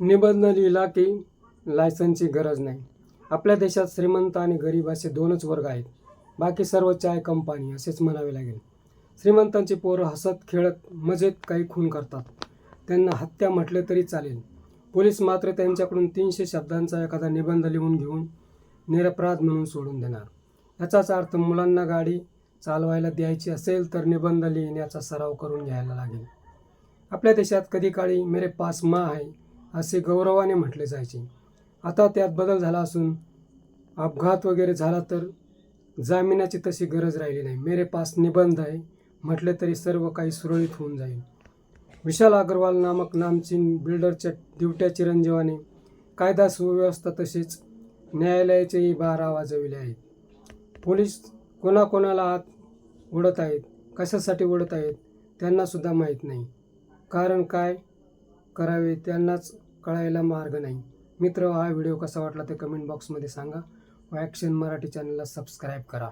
निबंध लिहिला की लायसनची गरज नाही. आपल्या देशात श्रीमंत आणि गरीब असे दोनच वर्ग आहेत. बाकी सर्व चाय कंपनी असेच म्हणावे लागेल. श्रीमंतांची पोरं हसत खेळत मजेत काही खून करतात. त्यांना हत्या म्हटले तरी चालेल. पोलीस मात्र त्यांच्याकडून तीनशे शब्दांचा एखादा निबंध लिहून घेऊन निरपराध म्हणून सोडून देणार. याचाच अर्थ मुलांना गाडी चालवायला द्यायची असेल तर निबंध लिहिण्याचा सराव करून घ्यायला लागेल. आपल्या देशात कधी काळी मेरे पास मा आहे असे गौरवाने म्हटले जायचे. आता त्यात बदल झाला असून अपघात वगैरे झाला तर जामिनाची तशी गरज राहिली नाही. मेरे पास निबंध आहे. म्हटले तरी सर्व काही सुरळीत होऊन जाईल. विशाल अग्रवाल नामक नामचीन बिल्डरच्या दिवट्या चिरंजीवाने कायदा सुव्यवस्था तसेच न्यायालयाचेही बारा वाजविले आहेत. पोलीस कोणाकोणाला आत ओढत आहेत? कशासाठी ओढत आहेत? त्यांनासुद्धा माहीत नाही. कारण काय? करावे त्यांनाच कळायला मार्ग नाही. मित्र हा व्हिडिओ कसा वाटला ते कमेंट बॉक्समध्ये सांगा. व ॲक्शन मराठी चॅनलला सबस्क्राईब करा.